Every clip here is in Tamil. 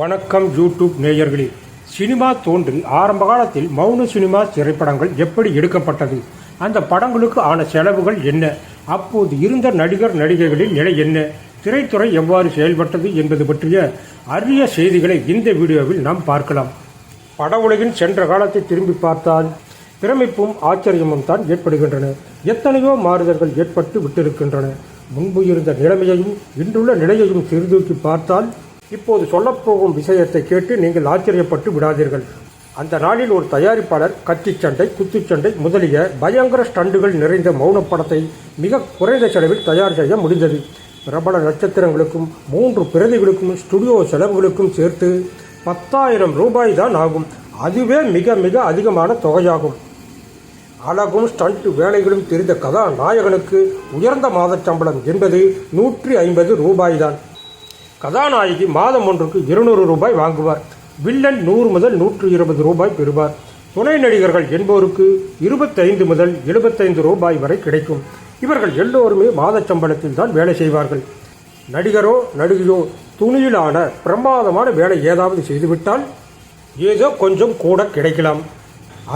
வணக்கம் யூடியூப் நேயர்களே. சினிமா தோன்றி ஆரம்ப காலத்தில் மௌன சினிமா திரைப்படங்கள் எப்படி எடுக்கப்பட்டது? அந்த படங்களுக்கு ஆன செலவுகள் என்ன? அப்போது இருந்த நடிகர் நடிகைகளின் நிலை என்ன? திரைத்துறை எவ்வாறு செயல்பட்டது என்பது பற்றிய அரிய செய்திகளை இந்த வீடியோவில் நாம் பார்க்கலாம். பட உலகின் சென்ற காலத்தை திரும்பி பார்த்தால் பிரமிப்பும் ஆச்சரியமும் தான் ஏற்படுகின்றன. எத்தனையோ மாறுதல்கள் ஏற்பட்டு விட்டிருக்கின்றன. முன்பு இருந்த நிலைமையையும் இன்றுள்ள நிலையையும் சீர்தூக்கி பார்த்தால் இப்போது சொல்லப்போகும் விஷயத்தை கேட்டு நீங்கள் ஆச்சரியப்பட்டு விடாதீர்கள். அந்த நாளில் ஒரு தயாரிப்பாளர் கத்திச்சண்டை குத்துச்சண்டை முதலிய பயங்கர ஸ்டண்டுகள் நிறைந்த மௌன படத்தை மிக குறைந்த செலவில் தயார் செய்ய முடிந்தது. பிரபல நட்சத்திரங்களுக்கும் மூன்று பிரதிகளுக்கும் ஸ்டுடியோ செலவுகளுக்கும் சேர்த்து பத்தாயிரம் ரூபாய் தான் ஆகும். அதுவே மிக மிக அதிகமான தொகையாகும். அழகும் ஸ்டண்ட் வேலைகளும் தெரிந்த கதாநாயகனுக்கு உயர்ந்த மாதச் சம்பளம் என்பது நூற்றி ஐம்பது ரூபாய்தான் கதாநாயகி மாதம் ஒன்றுக்கு இருநூறு ரூபாய் வாங்குவார். வில்லன் நூறு முதல் நூற்று இருபது ரூபாய் பெறுவார். துணை நடிகர்கள் என்போருக்கு இருபத்தைந்து முதல் எழுபத்தைந்து ரூபாய் வரை கிடைக்கும். இவர்கள் எல்லோருமே மாதச் சம்பளத்தில் தான் வேலை செய்வார்கள். நடிகரோ நடிகையோ துணியிலான பிரமாதமான வேலை ஏதாவது செய்துவிட்டால் ஏதோ கொஞ்சம் கூட கிடைக்கலாம்.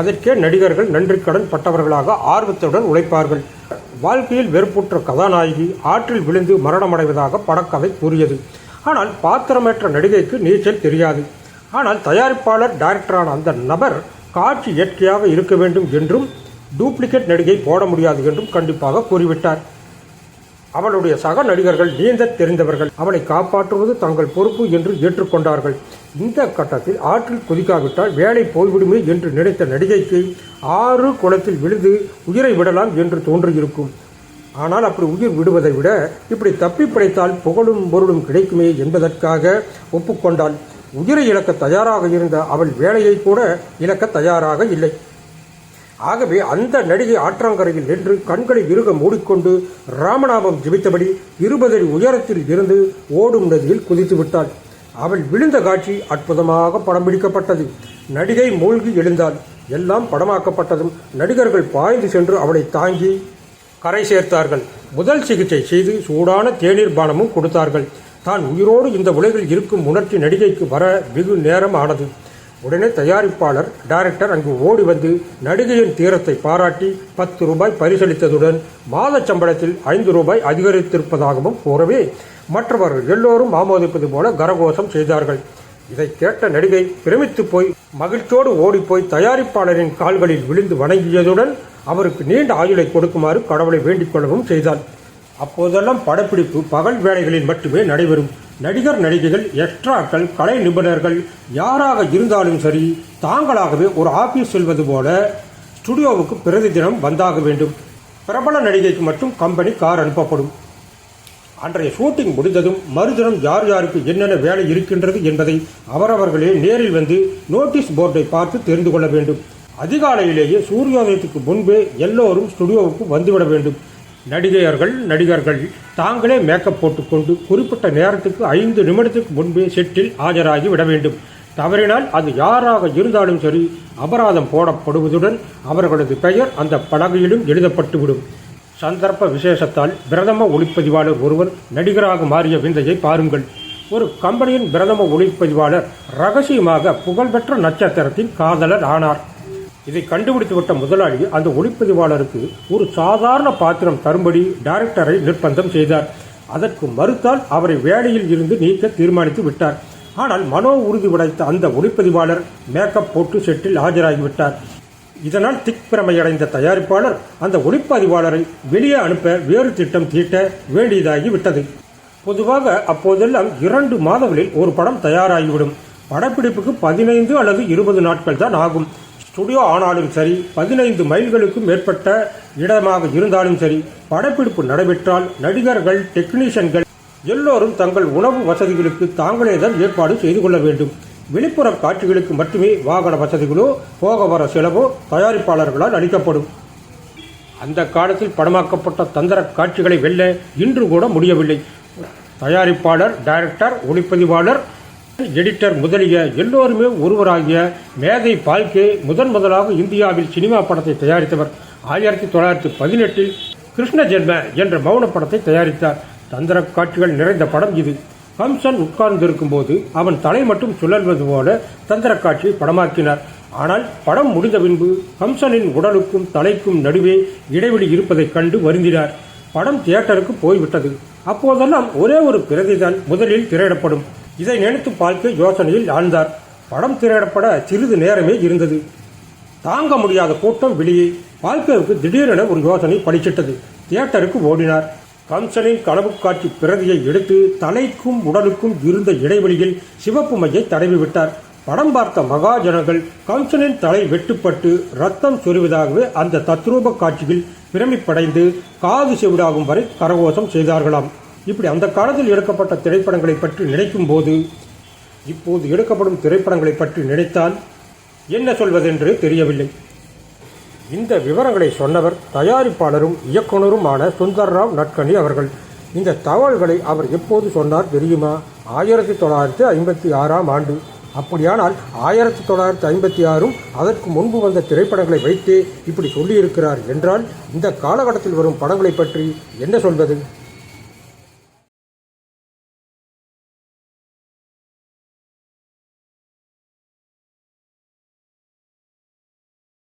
அதற்கே நடிகர்கள் நன்றிக்கடன் பட்டவர்களாக ஆர்வத்துடன் உழைப்பார்கள். வாழ்க்கையில் வெறுப்புற்ற கதாநாயகி ஆற்றில் விழுந்து மரணமடைவதாக படக்கதை கூறியது. ஆனால் பாத்திரமற்ற நடிகைக்கு நீச்சல் தெரியாது. ஆனால் தயாரிப்பாளர் டைரக்டரான அந்த நபர் காட்சி இயற்கையாக இருக்க வேண்டும் என்றும் டூப்ளிகேட் நடிகை போட முடியாது என்றும் கண்டிப்பாக கூறிவிட்டார். அவளுடைய சக நடிகர்கள் நீந்த தெரிந்தவர்கள். அவளை காப்பாற்றுவது தங்கள் பொறுப்பு என்று ஏற்றுக்கொண்டார்கள். இந்த கட்டத்தில் ஆற்றில் குதிக்காவிட்டால் வேலை போய்விடுமே என்று நினைத்த நடிகைக்கு ஆறு குளத்தில் விழுந்து உயிரை விடலாம் என்று தோன்றியிருக்கும். ஆனால் அப்படி உயிர் விடுவதை விட இப்படி தப்பி பிழைத்தால் புகழும் பொருளும் கிடைக்குமே என்பதற்காக ஒப்புக்கொண்டாள் உயிரை இழக்க தயாராக இருந்த அவள் வேலையை கூட இழக்க தயாராக இல்லை. ஆகவே அந்த நடிகை ஆற்றங்கரையில் நின்று கண்களை இறுக மூடிக்கொண்டு ராமநாமம் ஜெபித்தபடி இருபதடி உயரத்தில் இருந்து ஓடும் நதியில் குதித்து விட்டாள். அவள் விழுந்த காட்சி அற்புதமாக படம் பிடிக்கப்பட்டது. நடிகை மூழ்கி எழுந்தாள். எல்லாம் படமாக்கப்பட்டதும் நடிகர்கள் பாய்ந்து சென்று அவளை தாங்கி கரை சேர்த்தார்கள். முதல் சிகிச்சை செய்து சூடான தேநீர் பானமும் கொடுத்தார்கள். தான் உயிரோடு இந்த உலகில் இருக்கும் உணர்ச்சி நடிகைக்கு வர வெகு நேரம் ஆனது உடனே தயாரிப்பாளர் டைரக்டர் அங்கு ஓடி வந்து நடிகையின் தீரத்தை பாராட்டி பத்து ரூபாய் பரிசளித்ததுடன் மாதச் சம்பளத்தில் ஐந்து ரூபாய் அதிகரித்திருப்பதாகவும் கூறவே மற்றவர்கள் எல்லோரும் ஆமோதிப்பது போல கரகோஷம் செய்தார்கள். இதை கேட்ட நடிகை பிரமித்து போய் மகிழ்ச்சியோடு ஓடிப்போய் தயாரிப்பாளரின் கால்களில் விழுந்து வணங்கியதுடன் அவருக்கு நீண்ட ஆயுளை கொடுக்குமாறு கடவுளை வேண்டிக் கொள்ளவும் செய்தான் அப்போதெல்லாம் படப்பிடிப்பு பகல் வேலைகளில் மட்டுமே நடைபெறும். நடிகர் நடிகைகள் எக்ஸ்ட்ராக்கள் கலை நிபுணர்கள் யாராக இருந்தாலும் சரி தாங்களாகவே ஒரு ஆபீஸ் செல்வது போல ஸ்டுடியோவுக்கு பிரதி தினம் வந்தாக வேண்டும். பிரபல நடிகைக்கு மட்டும் கம்பெனி கார் அனுப்பப்படும். அன்றைய ஷூட்டிங் முடிந்ததும் மறுதினம் யார் யாருக்கு என்னென்ன வேலை இருக்கின்றது என்பதை அவரவர்களே நேரில் வந்து நோட்டீஸ் போர்டை பார்த்து தெரிந்து கொள்ள வேண்டும். அதிகாலையிலேயே சூரியோதயத்துக்கு முன்பே எல்லோரும் ஸ்டுடியோவுக்கு வந்துவிட வேண்டும். நடிகையர்கள் நடிகர்கள் தாங்களே மேக்கப் போட்டுக்கொண்டு குறிப்பிட்ட நேரத்துக்கு ஐந்து நிமிடத்துக்கு முன்பே செட்டில் ஆஜராகி விட வேண்டும். தவறினால் அது யாராக இருந்தாலும் சரி அபராதம் போடப்படுவதுடன் அவர்களது பெயர் அந்த பலகையிலும் எழுதப்பட்டுவிடும். சந்தர்ப்ப விசேஷத்தால் பிரதம ஒளிப்பதிவாளர் ஒருவர் நடிகராக மாறிய விந்தையை பாருங்கள். ஒரு கம்பெனியின் பிரதம ஒளிப்பதிவாளர் ரகசியமாக புகழ்பெற்ற நட்சத்திரத்தின் காதலர் ஆனார். இதை கண்டுபிடித்துவிட்ட முதலாளி அந்த ஒளிப்பதிவாளருக்கு ஒரு சாதாரண பாத்திரம் தரும்படி டைரக்டரை நிர்பந்தம் செய்தார். அதற்கு மறுத்தால் அவரை வேலையில் இருந்து நீக்க தீர்மானித்து விட்டார். ஆனால் மனோ உறுதி உடைத்த அந்த ஒளிப்பதிவாளர் மேக்கப் போட்டு செட்டில் ஆஜராகிவிட்டார். இதனால் திக்பிரமையடைந்த தயாரிப்பாளர் அந்த ஒளிப்பதிவாளரை வெளியே அனுப்ப வேறு திட்டம் தீட்ட வேண்டியதாகி விட்டது பொதுவாக அப்போதெல்லாம் இரண்டு மாதங்களில் ஒரு படம் தயாராகிவிடும். படப்பிடிப்புக்கு பதினைந்து அல்லது இருபது நாட்கள் தான் ஆகும். ஸ்டுடியோ ஆனாலும் சரி பதினைந்து மைல்களுக்கும் மேற்பட்ட இடமாக இருந்தாலும் சரி படப்பிடிப்பு நடைபெற்றால் நடிகர்கள் டெக்னீஷியன்கள் எல்லோரும் தங்கள் உணவு வசதிகளுக்கு தாங்களே தான் ஏற்பாடு செய்து கொள்ள வேண்டும். வெளிப்புற காட்சிகளுக்கு மட்டுமே வாகன வசதிகளோ போக வர செலவோ தயாரிப்பாளர்களால் அளிக்கப்படும். அந்த காலத்தில் படமாக்கப்பட்ட தந்திர காட்சிகளை வெல்ல இன்று கூட முடியவில்லை. தயாரிப்பாளர் டைரக்டர் ஒளிப்பதிவாளர் எடிட்டர் முதலிய எல்லோருமே ஒருவராகிய மேதை பால்கே முதன் முதலாக இந்தியாவில் சினிமா படத்தை தயாரித்தவர். ஆயிரத்தி தொள்ளாயிரத்தி பதினெட்டில் கிருஷ்ண ஜென்ம என்ற மௌன படத்தை தயாரித்தார். தந்திர காட்சிகள் நிறைந்த படம் இது. கம்சன் உட்கார்ந்திருக்கும் போது அவன் தலை மட்டும் சுழல்வது போல தந்திர காட்சியை படமாக்கினார். ஆனால் படம் முடிந்த பின்பு கம்சனின் உடலுக்கும் தலைக்கும் நடுவே இடைவெளி இருப்பதைக் கண்டு வருந்தினார். படம் தியேட்டருக்கு போய்விட்டது. அப்போதெல்லாம் ஒரே ஒரு பிரதிதான் முதலில் திரையிடப்படும். இதை நினைத்து பார்க்க யோசனையில் ஆழ்ந்தார். படம் திரையிடப்பட சிறிது நேரமே இருந்தது. தாங்க முடியாத கூட்டம் வெளியே. வாழ்க்கைக்கு திடீரென ஒரு யோசனை பளிச்சிட்டது தியேட்டருக்கு ஓடினார். கம்சனின் கனவு காட்சி பிரதியை எடுத்து தலைக்கும் உடலுக்கும் இருந்த இடைவெளியில் சிவப்பு மையை தடவி விட்டார். படம் பார்த்த மகாஜனங்கள் கம்சனின் தலை வெட்டுப்பட்டு ரத்தம் சொருவதாகவே அந்த தத்ரூப காட்சியில் பிரமிப்படைந்து காது செவிடாகும் வரை கரகோஷம் செய்தார்களாம். இப்படி அந்த காலத்தில் எடுக்கப்பட்ட திரைப்படங்களை பற்றி நினைக்கும் போது இப்போது எடுக்கப்படும் திரைப்படங்களை பற்றி நினைத்தால் என்ன சொல்வதென்று தெரியவில்லை. இந்த விவரங்களை சொன்னவர் தயாரிப்பாளரும் இயக்குனருமான சுந்தர்ராவ் நட்கனி அவர்கள். இந்த தகவல்களை அவர் எப்போது சொன்னார் தெரியுமா? ஆயிரத்தி தொள்ளாயிரத்தி ஐம்பத்தி ஆறாம் ஆண்டு. அப்படியானால் ஆயிரத்தி தொள்ளாயிரத்தி ஐம்பத்தி ஆறும் அதற்கு முன்பு வந்த திரைப்படங்களை வைத்தே இப்படி சொல்லியிருக்கிறார் என்றால் இந்த காலகட்டத்தில் வரும் படங்களை பற்றி என்ன சொல்வது?